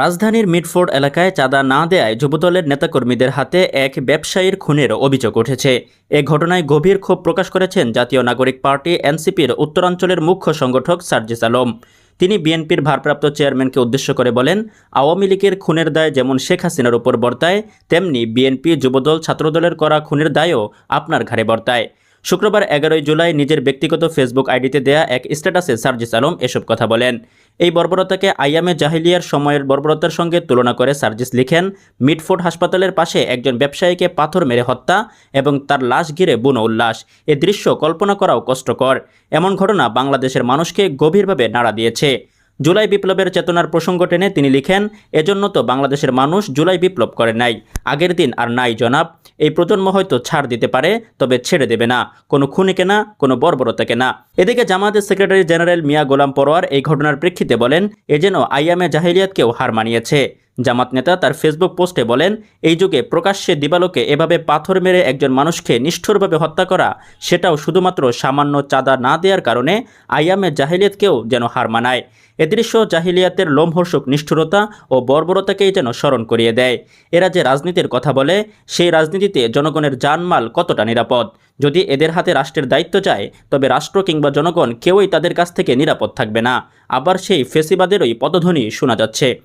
রাজধানীর মিডফোর্ড এলাকায় চাঁদা না দেয়ায় যুবদলের নেতাকর্মীদের হাতে এক ব্যবসায়ীর খুনের অভিযোগ উঠেছে। এ ঘটনায় গভীর ক্ষোভ প্রকাশ করেছেন জাতীয় নাগরিক পার্টি, এনসিপির উত্তরাঞ্চলের মুখ্য সংগঠক সার্জিস আলম। তিনি বিএনপির ভারপ্রাপ্ত চেয়ারম্যানকে উদ্দেশ্য করে বলেন, আওয়ামী লীগের খুনের দায় যেমন শেখ হাসিনার উপর বর্তায়, তেমনি বিএনপি যুবদল ছাত্রদলের করা খুনের দায়ও আপনার ঘাড়ে বর্তায়। শুক্রবার এগারোই জুলাই নিজের ব্যক্তিগত ফেসবুক আইডিতে দেয়া এক স্ট্যাটাসে সার্জিস আলম এসব কথা বলেন। এই বর্বরতাকে আইয়ামে জাহিলিয়ার সময়ের বর্বরতার সঙ্গে তুলনা করে সার্জিস লিখেন, মিডফোর্ড হাসপাতালের পাশে একজন ব্যবসায়ীকে পাথর মেরে হত্যা এবং তার লাশ ঘিরে বুনো উল্লাস। এ দৃশ্য কল্পনা করাও কষ্টকর। এমন ঘটনা বাংলাদেশের মানুষকে গভীরভাবে নাড়া দিয়েছে। জুলাই বিপ্লবের চেতনার প্রসঙ্গ টেনে তিনি লিখেন, এজন্য তো বাংলাদেশের মানুষ জুলাই বিপ্লব করে নাই। আগের দিন আর নাই জনাব। এই প্রজন্ম হয়তো ছাড় দিতে পারে, তবে ছেড়ে দেবে না। কোনো খুনিকে না কোনো বর্বরতাকে না এদিকে জামায়াতের সেক্রেটারি জেনারেল মিয়া গোলাম পরোয়ার এই ঘটনার প্রেক্ষিতে বলেন, এ যেন আইয়ামে জাহিলিয়াতকেও হার মানিয়েছে। জামাত নেতা তার ফেসবুক পোস্টে বলেন, এই যুগে প্রকাশ্যে দিবালোকে এভাবে পাথর মেরে একজন মানুষকে নিষ্ঠুরভাবে হত্যা করা, সেটাও শুধুমাত্র সামান্য চাঁদা না দেওয়ার কারণে আইয়ামে জাহিলিয়াতকেও যেন হার মানায়। এ দৃশ্য জাহিলিয়াতের লোমহর্ষক নিষ্ঠুরতা ও বর্বরতাকেই যেন স্মরণ করিয়ে দেয়। এরা যে রাজনীতির কথা বলে, সেই রাজনীতিতে জনগণের জানমাল কতটা নিরাপদ? যদি এদের হাতে রাষ্ট্রের দায়িত্ব যায়, তবে রাষ্ট্র কিংবা জনগণ কেউই তাদের কাছ থেকে নিরাপদ থাকবে না। আবার সেই ফেসিবাদেরই পদধ্বনি শোনা যাচ্ছে।